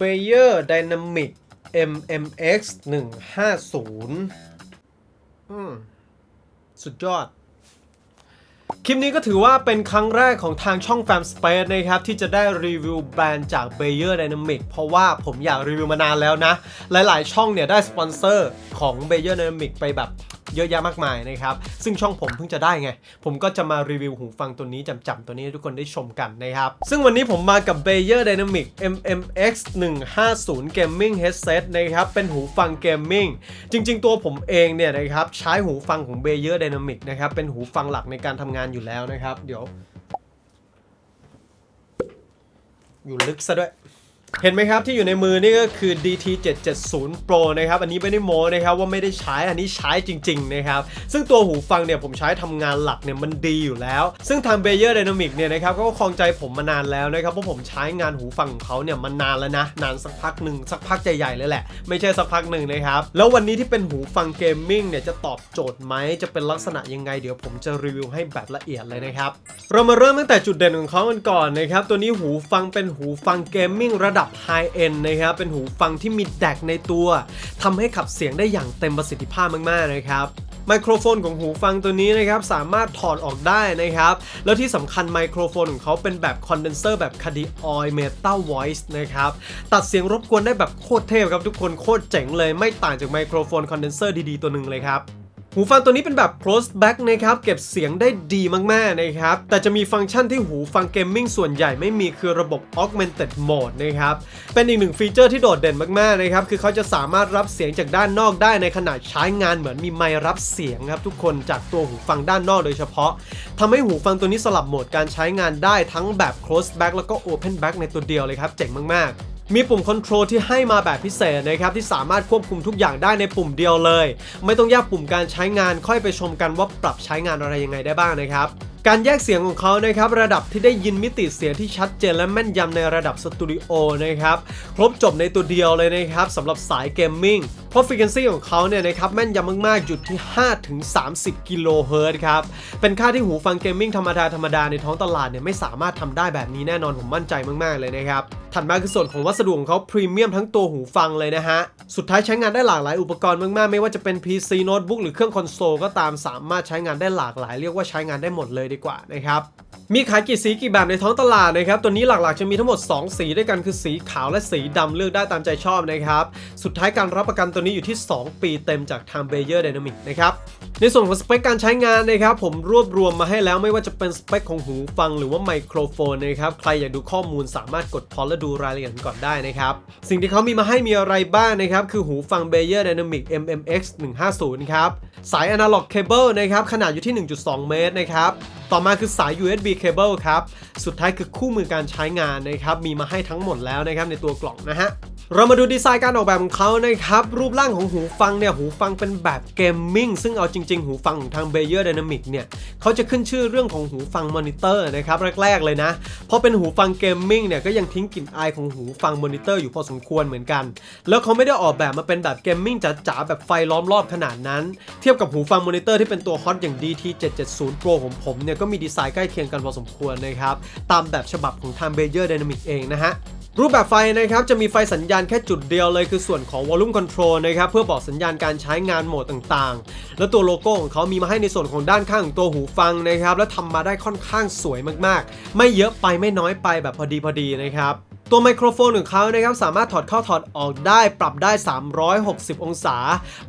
Bayer Dynamic MMX 150อืมสุดยอด คลิปนี้ก็ถือว่าเป็นครั้งแรกของทางช่อง Fam Space นะครับ ที่จะได้รีวิวแบรนด์จาก Bayer Dynamic เพราะว่าผมอยากรีวิวมานานแล้วนะ หลายๆ ช่องเนี่ยได้สปอนเซอร์ของ Bayer Dynamic ไปแบบเยอะแยะมากมายนะครับ ซึ่งช่องผมเพิ่งจะได้ไง ผมก็จะมารีวิวหูฟังตัวนี้จำๆตัวนี้ให้ทุกคนได้ชมกันนะครับ ซึ่งวันนี้ผมมากับ Bayer Dynamic MMX 150 Gaming Headset นะครับ เป็นหูฟังเกมมิ่งจริง ๆ ตัวผมเองเนี่ยนะครับ ใช้หูฟังของ Bayer Dynamic นะครับ เป็นหูฟังหลักในการทำงานอยู่แล้วนะครับ เดี๋ยว อยู่ลึกซะด้วย เห็นไหมครับที่อยู่ในมือนี่ก็คือ DT 770 Pro นะครับ อันนี้ไม่ได้โม้นะครับว่าไม่ได้ใช้อันนี้ใช้จริง ๆ นะครับ ซึ่งตัวหูฟังเนี่ยผมใช้ทำงานหลักเนี่ยมันดีอยู่แล้ว ซึ่งทาง Bayer Dynamic เนี่ยนะครับก็คลองใจผมมานานแล้วนะครับเพราะผมใช้งานหูฟังของเขาเนี่ยมานานแล้วนะ นานสักพักหนึ่งสักพักใหญ่ๆเลยแหละ ไม่ใช่สักพักหนึ่งนะครับแล้ววันนี้ที่เป็นหูฟังเกมมิ่งเนี่ยจะตอบโจทย์ไหมจะเป็นลักษณะยังไงเดี๋ยวผมจะรีวิวให้แบบละเอียดเลยนะครับเรามาเริ่มตั้งแต่จุดเด่นของเขากันก่อนนะครับตัวนี้หูฟังเป็นหูฟังเกมมิ่งระดับับไฮเอ็นนะครับ เป็นหูฟังที่มีแดกในตัว ทำให้ขับเสียงได้อย่างเต็มประสิทธิภาพมากๆนะครับไมโครโฟนของหูฟังตัวนี้นะครับสามารถถอดออกได้นะครับ แล้วที่สำคัญไมโครโฟนของเขาเป็นแบบคอนเดนเซอร์แบบ c a d i o i Metal Voice นะครับ ตัดเสียงรบกวนได้แบบโคตรเทพครับทุกคนโคตรเจ๋งเลยไม่ต่างจากไมโครโฟนคอนเดนเซอร์ดีๆตัวหนึ่งเลยครับ หูฟังตัวนี้เป็นแบบ close back นะครับ เก็บเสียงได้ดีมาก ๆ นะครับ แต่จะมีฟังก์ชันที่หูฟังเกมมิ่งส่วนใหญ่ไม่มีคือระบบ augmented mode นะครับ เป็นอีกหนึ่งฟีเจอร์ที่โดดเด่นมาก ๆ นะครับ คือเขาจะสามารถรับเสียงจากด้านนอกได้ในขณะใช้งานเหมือนมีไมค์รับเสียงครับ ทุกคนจากตัวหูฟังด้านนอกโดยเฉพาะทำให้หูฟังตัวนี้สลับโหมดการใช้งานได้ทั้งแบบ close back แล้วก็ open back ในตัวเดียวเลยครับ เจ๋งมาก ๆ มีปุ่มคอนโทรลที่ให้มาแบบพิเศษนะครับที่สามารถควบคุมทุกอย่างได้ในปุ่มเดียวเลย ไม่ต้องแยกปุ่มการใช้งานค่อยไปชมกันว่าปรับใช้งานอะไรยังไงได้บ้างนะครับการแยกเสียงของเขานะครับระดับที่ได้ยินมิติเสียงที่ชัดเจนและแม่นยำในระดับสตูดิโอนะครับครบจบในตัวเดียวเลยนะครับสำหรับสายเกมมิ่งเพราะฟ r ี q u e n c y ของเขาเนี่ยนะครับแม่นยำมากๆอยู่ที่5ถึง30 กิโลเฮิรตซ์ครับ เป็นค่าที่หูฟังเกมมิ่งธรรมดา ธรรมดาในท้องตลาดเนี่ยไม่สามารถทำได้แบบนี้แน่นอนผมมั่นใจมากๆเลยนะครับ ถัดมาคือส่วนของวัสดุของเขาพรีเมียมทั้งตัวหูฟังเลยนะฮะ สุดท้ายใช้งานได้หลากหลายอุปกรณ์มากๆ ไม่ว่าจะเป็น PC โน้ตบุ๊กหรือเครื่องคอนโซลก็ตามสามารถใช้งานได้หลากหลาย เรียกว่าใช้งานได้หมดเลยดีกว่านะครับมีขายกี่สีกี่แบบในท้องตลาดนะครับ ตัวนี้หลักๆจะมีทั้งหมด 2 สีด้วยกันคือสีขาวและสีดำเลือกได้ตามใจชอบนะครับ สุดท้ายการรับประกันตัวนี้อยู่ที่ 2 ปีเต็มจากทาง Bayer Dynamic นะครับ ในส่วนของสเปคการใช้งานนะครับ ผมรวบรวมมาให้แล้วไม่ว่าจะเป็นสเปคของหูฟังหรือว่าไมโครโฟนนะครับ ใครอยากดูข้อมูลสามารถกดพอและดูรายละเอียดก่อนได้นะครับ สิ่งที่เขามีมาให้มีอะไรบ้างนะครับ คือหูฟัง Beyer Dynamic MMX 150ครับ สาย Analog Cable นะครับ ขนาดอยู่ที่ 1.2 เมตรนะครับ ต่อมาคือสาย USB Cable ครับ สุดท้ายคือคู่มือการใช้งานนะครับ มีมาให้ทั้งหมดแล้วนะครับในตัวกล่องนะฮะ เรามาดูดีไซน์การออกแบบของเขานะครับ รูปร่างของหูฟังเนี่ยหูฟังเป็นแบบเกมมิ่งซึ่งเอาจริง ๆ หูฟังของทาง Bayer Dynamic เนี่ยเขาจะขึ้นชื่อเรื่องของหูฟังมอนิเตอร์นะครับแรก ๆ เลยนะเพราะเป็นหูฟังเกมมิ่งเนี่ยก็ยังทิ้งกลิ่นอายของหูฟังมอนิเตอร์อยู่พอสมควรเหมือนกัน แล้วเขาไม่ได้ออกแบบมาเป็นแบบเกมมิ่งจ๋าๆแบบไฟล้อมรอบขนาดนั้น เทียบกับหูฟังมอนิเตอร์ที่เป็นตัวฮอตอย่าง DT 770 Pro ของผมเนี่ยก็มีดีไซน์ใกล้เคียงกันพอสมควรนะครับตามแบบฉบับของทาง Bayer Dynamic เองนะฮะ รูปแบบไฟนะครับจะมีไฟสัญญาณแค่จุดเดียวเลยคือส่วนของ Volume Control นะครับเพื่อบอกสัญญาณการใช้งานโหมดต่างๆ และตัวโลโก้ของเขามีมาให้ในส่วนของด้านข้างของตัวหูฟังนะครับและทำมาได้ค่อนข้างสวยมากๆ ไม่เยอะไปไม่น้อยไปแบบพอดีพอดีนะครับ ตัวไมโครโฟนของเขานะครับสามารถถอดเข้าถอดออกได้ปรับได้ 360 องศา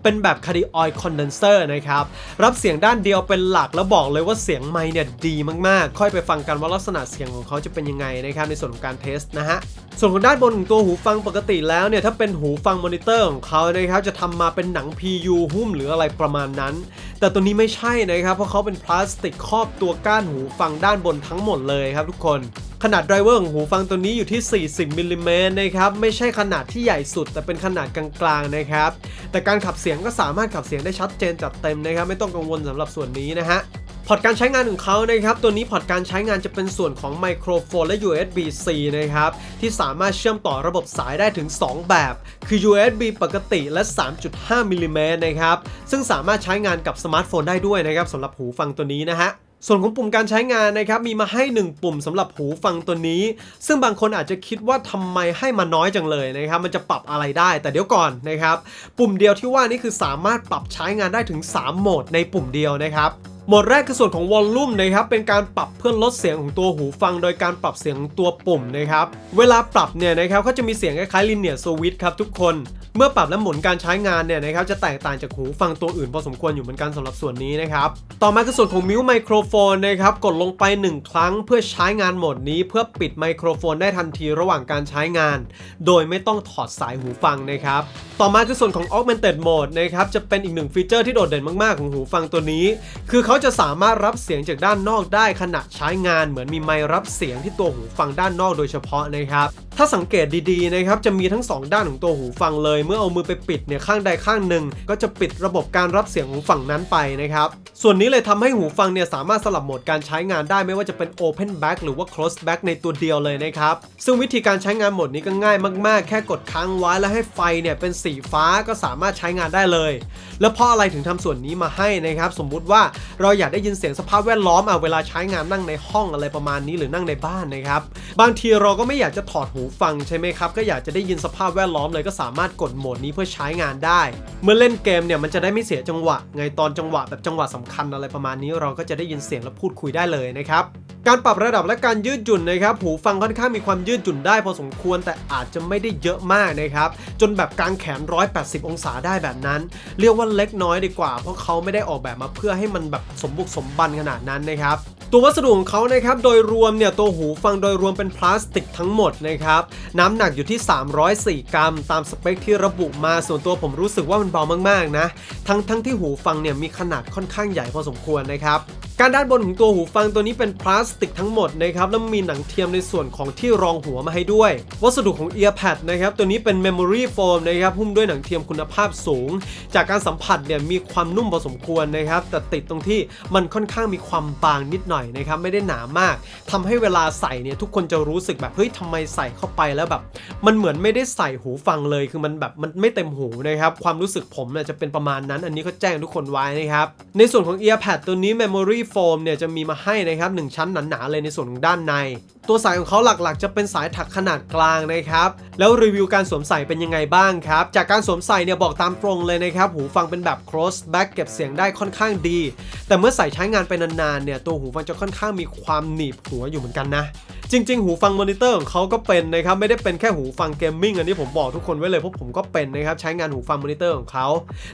เป็นแบบ c a d i o i Condenser นะครับรับเสียงด้านเดียวเป็นหลักแล้วบอกเลยว่าเสียงไมเนี่ยดีมากๆ ค่อยไปฟังกันว่าลักษณะเสียงของเขาจะเป็นยังไงนะครับในส่วนของการเทสนะฮะส่วนของด้านบนของตัวหูฟังปกติแล้วเนี่ยถ้าเป็นหูฟังมอนิเตอร์ของเขานะครับจะทำมาเป็นหนัง PU หุ้มหรืออะไรประมาณนั้น แต่ตัวนี้ไม่ใช่นะครับเพราะเขาเป็นพลาสติกครอบตัวก้านหูฟังด้านบนทั้งหมดเลยครับทุกคน ขนาดไดรเวอร์ของหูฟังตัวนี้อยู่ที่ 40มิลลิเมตรนะครับ ไม่ใช่ขนาดที่ใหญ่สุด แต่เป็นขนาดกลางๆนะครับ แต่การขับเสียงก็สามารถขับเสียงได้ชัดเจนจัดเต็มนะครับ ไม่ต้องกังวลสำหรับส่วนนี้นะฮะพอร์ตการใช้งานของเขานะครับ ตัวนี้พอร์ตการใช้งานจะเป็นส่วนของไมโครโฟนและ USB-C นะครับ ที่สามารถเชื่อมต่อระบบสายได้ถึง 2 แบบ คือ USB ปกติและ 3.5มิลลิเมตรนะครับ ซึ่งสามารถใช้งานกับสมาร์ทโฟนได้ด้วยนะครับสำหรับหูฟังตัวนี้นะฮะ ส่วนของปุ่มการใช้งานนะครับมีมาให้ 1 ปุ่มสำหรับหูฟังตัวนี้ ซึ่งบางคนอาจจะคิดว่าทำไมให้มาน้อยจังเลยนะครับมันจะปรับอะไรได้แต่เดี๋ยวก่อนนะครับ ปุ่มเดียวที่ว่านี่คือสามารถปรับใช้งานได้ถึง 3 โหมดในปุ่มเดียวนะครับ หมดแรกคือส่วนของวอลลุ่มนะครับเป็นการปรับเพื่อลดเสียงของตัวหูฟัง โดยการปรับเสียงของตัวปุ่มนะครับเวลาปรับเนี่ยนะครับก็จะมีเสียงคล้ายๆลิเนียสวิตครับทุกคน เมื่อปรับและหมุนการใช้งานเนี่ยนะครับจะแตกต่างจากหูฟังตัวอื่นพอสมควรอยู่เหมือนกันสำหรับส่วนนี้นะครับต่อมาคือส่วนของมิวไมโครโฟนนะครับกดลงไป 1 ครั้งเพื่อใช้งานโหมดนี้ เพื่อปิดไมโครโฟนได้ทันทีระหว่างการใช้งาน โดยไม่ต้องถอดสายหูฟังนะครับต่อมาคือส่วนของ Augmented Mode นะครับจะเป็นอีกหนึ่งฟีเจอร์ที่โดดเด่นมากๆของหูฟังตัวนี้ คือเขาจะสามารถรับเสียงจากด้านนอกได้ขณะใช้งานเหมือนมีไมค์รับเสียงที่ตัวหูฟังด้านนอกโดยเฉพาะนะครับ ถ้าสังเกตดีๆนะครับจะมีทั้ง 2 ด้านของตัวหูฟังเลย เมื่อเอามือไปปิดเนี่ยข้างใดข้างหนึ่ง ก็จะปิดระบบการรับเสียงของฝั่งนั้นไปนะครับ ส่วนนี้เลยทำให้หูฟังเนี่ยสามารถสลับโหมดการใช้งานได้ไม่ว่าจะเป็น Open Back หรือว่า Close Back ในตัวเดียวเลยนะครับ ซึ่งวิธีการใช้งานโหมดนี้ก็ง่ายมากๆ แค่กดค้างไว้แล้วให้ไฟเนี่ยเป็นสีฟ้าก็สามารถใช้งานได้เลย แล้วเพราะอะไรถึงทำส่วนนี้มาให้นะครับ สมมุติว่าเราอยากได้ยินเสียงสภาพแวดล้อมอะเวลาใช้งานนั่งในห้องอะไรประมาณนี้หรือนั่งในบ้านนะครับ บางทีเราก็ไม่อยากจะถอดหูฟังใช่ไหมครับ ก็อยากจะได้ยินสภาพแวดล้อมเลยก็สามารถกดโหมดนี้เพื่อใช้งานได้ เมื่อเล่นเกมเนี่ยมันจะได้ไม่เสียจังหวะ ไงตอนจังหวะแบบจังหวะสำคัญอะไรประมาณนี้เราก็จะได้ยินเสียงและพูดคุยได้เลยนะครับการปรับระดับและการยืดหยุ่นนะครับหูฟังค่อนข้างมีความยืดหยุ่นได้พอสมควรแต่อาจจะไม่ได้เยอะมากนะครับจนแบบกางแขน 180 องศาได้แบบนั้น เรียกว่าเล็กน้อยดีกว่า เพราะเขาไม่ได้ออกแบบมาเพื่อให้มันแบบสมบุกสมบันขนาดนั้นนะครับตัววัสดุของเขานะครับโดยรวมเนี่ยตัวหูฟังโดยรวมเป็นพลาสติกทั้งหมดนะครับน้ำหนักอยู่ที่ 304 กรัม ตามสเปคที่ระบุมาส่วนตัวผมรู้สึกว่ามันเบามากๆนะทั้งทั้งที่หูฟังเนี่ยมีขนาดค่อนข้างใหญ่พอสมควรนะครับ การด้านบนของตัวหูฟังตัวนี้เป็นพลาสติกทั้งหมดนะครับแล้วมีหนังเทียมในส่วนของที่รองหัวมาให้ด้วย วัสดุของ Earpad นะครับตัวนี้เป็น Memory Foam นะครับหุ้มด้วยหนังเทียมคุณภาพสูง จากการสัมผัสเนี่ยมีความนุ่มพอสมควรนะครับแต่ติดตรงที่มันค่อนข้างมีความบางนิดหน่อยนะครับไม่ได้หนามากทำให้เวลาใส่เนี่ยทุกคนจะรู้สึกแบบเฮ้ยทำไมใส่เข้าไปแล้วแบบ มันเหมือนไม่ได้ใส่หูฟังเลยคือมันแบบมันไม่เต็มหูนะครับความรู้สึกผมเนี่ยจะเป็นประมาณนั้น อันนี้ก็แจ้งทุกคนไว้นะครับในส่วนของ Earpad ตัวนี้ Memory โฟมเนี่ยจะมีมาให้นะครับหนึ่งชั้นหนาๆเลยในส่วนของด้านใน ตัวสายของเขาหลักๆ จะเป็นสายถักขนาดกลางนะครับ แล้วรีวิวการสวมใส่เป็นยังไงบ้างครับ จากการสวมใส่เนี่ยบอกตามตรงเลยนะครับ หูฟังเป็นแบบ cross back เก็บเสียงได้ค่อนข้างดี แต่เมื่อใส่ใช้งานไปนานๆเนี่ยตัวหูฟังจะค่อนข้างมีความหนีบหัวอยู่เหมือนกันนะจริงๆ หูฟังมอนิเตอร์ของเขาก็เป็นนะครับ ไม่ได้เป็นแค่หูฟังเกมมิ่งอันนี้ผมบอกทุกคนไว้เลยเพราะผมก็เป็นนะครับ ใช้งานหูฟังมอนิเตอร์ของเขา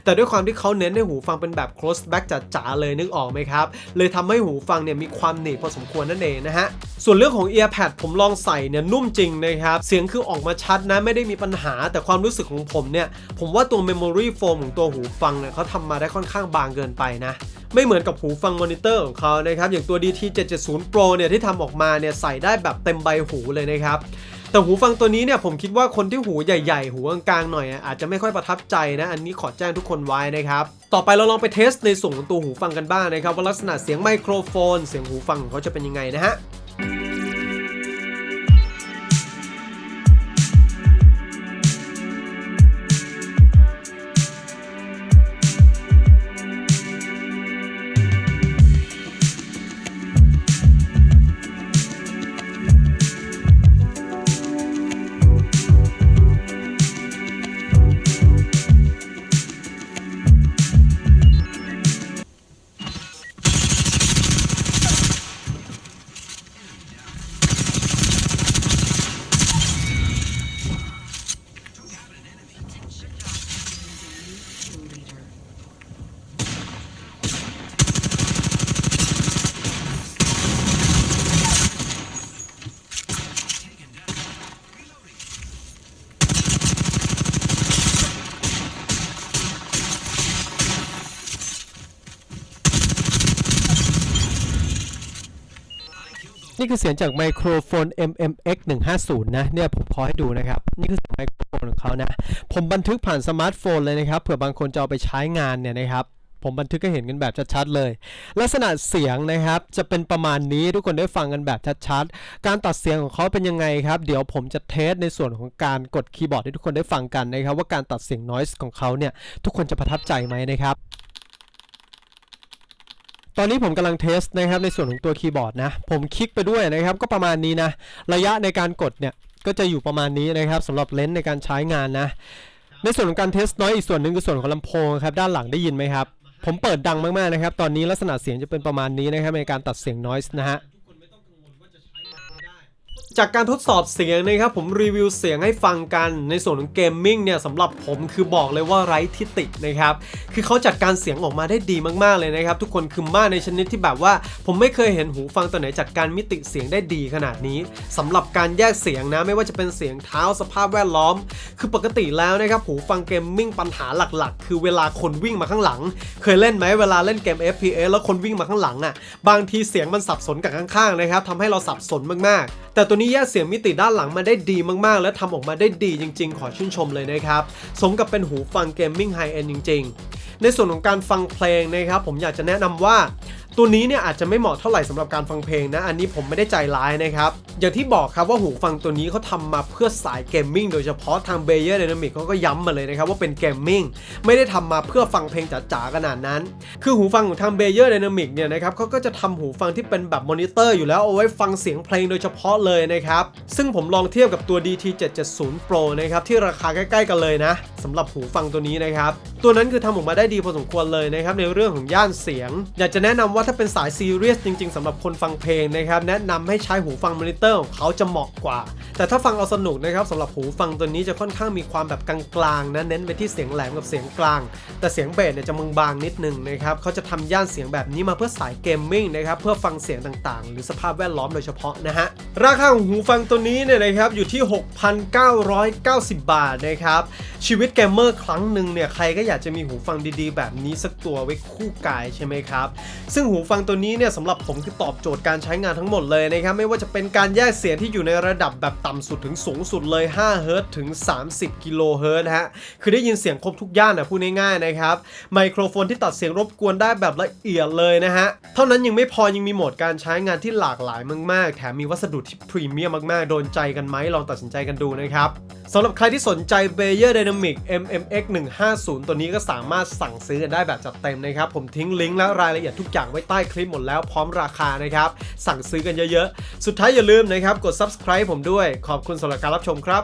แต่ด้วยความที่เขาเน้นให้หูฟังเป็นแบบ close back จ๋าๆเลยนึกออกไหมครับ เลยทำให้หูฟังเนี่ยมีความหนีบพอสมควรนั่นเองนะฮะ ส่วนเรื่องของ earpad ผมลองใส่เนี่ยนุ่มจริงนะครับ เสียงคือออกมาชัดนะไม่ได้มีปัญหา แต่ความรู้สึกของผมเนี่ย ผมว่าตัว memory foam ของตัวหูฟังเนี่ยเขาทำมาได้ค่อนข้างบางเกินไปนะไม่เหมือนกับหูฟังมอนิเตอร์ของเขานะครับ อย่างตัว DT 770 Pro เนี่ยที่ทำออกมาเนี่ยใส่ได้แบบเต็มใบหูเลยนะครับ แต่หูฟังตัวนี้เนี่ยผมคิดว่าคนที่หูใหญ่ๆ หูกลางๆหน่อยอะอาจจะไม่ค่อยประทับใจนะ อันนี้ขอแจ้งทุกคนไว้นะครับ ต่อไปเราลองไปเทสในส่วนของตัวหูฟังกันบ้างนะครับ ว่าลักษณะเสียงไมโครโฟน เสียงหูฟังของเขาจะเป็นยังไงนะฮะ นี่คือเสียงจากไมโครโฟน MMX 150นะ เนี่ยผมพอให้ดูนะครับ นี่คือไมโครโฟนของเขานะ ผมบันทึกผ่านสมาร์ทโฟนเลยนะครับ เผื่อบางคนจะเอาไปใช้งานเนี่ยนะครับ ผมบันทึกให้เห็นกันแบบชัดๆเลย ลักษณะเสียงนะครับ จะเป็นประมาณนี้ทุกคนได้ฟังกันแบบชัดๆ การตัดเสียงของเขาเป็นยังไงครับ เดี๋ยวผมจะเทสในส่วนของการกดคีย์บอร์ดให้ทุกคนได้ฟังกันนะครับ ว่าการตัดเสียง noise ของเขาเนี่ย ทุกคนจะประทับใจไหมนะครับ ตอนนี้ผมกำลังเทสนะครับในส่วนของตัวคีย์บอร์ดนะ ผมคลิกไปด้วยนะครับก็ประมาณนี้นะ ระยะในการกดเนี่ยก็จะอยู่ประมาณนี้นะครับสำหรับเลนส์ในการใช้งานนะ ในส่วนของการเทสน้อยอีกส่วนหนึ่งคือส่วนของลำโพงครับด้านหลังได้ยินไหมครับ ผมเปิดดังมากๆนะครับ ตอนนี้ลักษณะเสียงจะเป็นประมาณนี้นะครับในการตัดเสียง noise นะฮะ จากการทดสอบเสียงนะครับผมรีวิวเสียงให้ฟังกันในส่วนของเกมมิ่งเนี่ยสำหรับผมคือบอกเลยว่าไร้ทิฏฐินะครับคือเขาจัดการเสียงออกมาได้ดีมากๆเลยนะครับทุกคนคือมากในชนิดที่แบบว่า ผมไม่เคยเห็นหูฟังตัวไหนจัดการมิติเสียงได้ดีขนาดนี้สำหรับการแยกเสียงนะไม่ว่าจะเป็นเสียงเท้าสภาพแวดล้อม คือปกติแล้วนะครับหูฟังเกมมิ่งปัญหาหลักๆ คือเวลาคนวิ่งมาข้างหลัง เคยเล่นไหมเวลาเล่นเกม FPS แล้วคนวิ่งมาข้างหลังอะบางทีเสียงมันสับสนกับข้างๆนะครับทำให้เราสับสนมากๆ แต่ตัวนี้แยกเสียงมิติด้านหลังมาได้ดีมากๆ และทำออกมาได้ดีจริง ๆ ขอชื่นชมเลยนะครับ สมกับเป็นหูฟังเกมมิ่งไฮเอนจริง ๆ ในส่วนของการฟังเพลงนะครับผมอยากจะแนะนำว่าตัวนี้เนี่ยอาจจะไม่เหมาะเท่าไหร่สำหรับการฟังเพลงนะ อันนี้ผมไม่ได้ใจร้ายนะครับ อย่างที่บอกครับว่าหูฟังตัวนี้เขาทำมาเพื่อสายเกมมิ่งโดยเฉพาะทาง b บเยอร์ไดนามิกเขาก็ย้ำมาเลยนะครับว่าเป็นเกมมิ่งไม่ได้ทำมาเพื่อฟังเพลงจ๋าๆขนาดนั้น คือหูฟังของทาง b บเยอร์ไดนามิกเนี่ยนะครับเขาก็จะทำหูฟังที่เป็นแบบมอนิเตอร์อยู่แล้วเอาไว้ฟังเสียงเพลงโดยเฉพาะเลยนะครับ ซึ่งผมลองเทียบกับตัว DT 770 Pro นะครับที่ราคาใกล้ๆกันเลยนะสำหรับหูฟังตัวนี้นะครับ ตัวนั้นคือทำออกมาได้ดีพอสมควรเลยนะครับในเรื่องของย่านเสียง อยากจะแนะนำว่าถ้าเป็นสายซีเรียสจริงๆสำหรับคนฟังเพลงนะครับแนะนำให้ใช้หูฟังมอนิเตอร์ของเขาจะเหมาะกว่า แต่ถ้าฟังเอาสนุกนะครับสำหรับหูฟังตัวนี้จะค่อนข้างมีความแบบกลางๆนะเน้นไปที่เสียงแหลมกับเสียงกลาง แต่เสียงเบสเนี่ยจะบางๆนิดนึงนะครับเขาจะทำย่านเสียงแบบนี้มาเพื่อสายเกมมิ่งนะครับเพื่อฟังเสียงต่างๆ หรือสภาพแวดล้อมโดยเฉพาะนะฮะราคาของหูฟังตัวนี้เนี่ยนะครับอยู่ที่ 6,990 บาทนะครับชีวิตเกมเมอร์ครั้งหนึ่งเนี่ยใครก็อยากจะมีหูฟังดีๆ แบบนี้สักตัวไว้คู่กายใช่ไหมครับ ซึ่งหูฟังตัวนี้เนี่ยสำหรับผมคือตอบโจทย์การใช้งานทั้งหมดเลยนะครับ ไม่ว่าจะเป็นการแยกเสียงที่อยู่ในระดับแบบต่ำสุดถึงสูงสุดเลย5เฮิรตถึง 30 กิโลเฮิรตฮะ คือได้ยินเสียงครบทุกย่านนะพูดง่ายๆนะครับ ไมโครโฟนที่ตัดเสียงรบกวนได้แบบละเอียดเลยนะฮะ เท่านั้นยังไม่พอยังมีโหมดการใช้งานที่หลากหลายมากๆ แถมมีวัสดุที่พรีเมียมมากๆ โดนใจกันไหมลองตัดสินใจกันดูนะครับสำหรับใครที่สนใจ b a y e r Dynamic MMX 150ตัวนี้ก็สามารถสั่งซื้อกันได้แบบจัดเต็มนะครับ ผมทิ้งลิงก์และรายละเอียดทุกอย่างไว้ใต้คลิปหมดแล้วพร้อมราคานะครับ สั่งซื้อกันเยอะๆ สุดท้ายอย่าลืมนะครับ กด subscribe ผมด้วย ขอบคุณสำหรับการรับชมครับ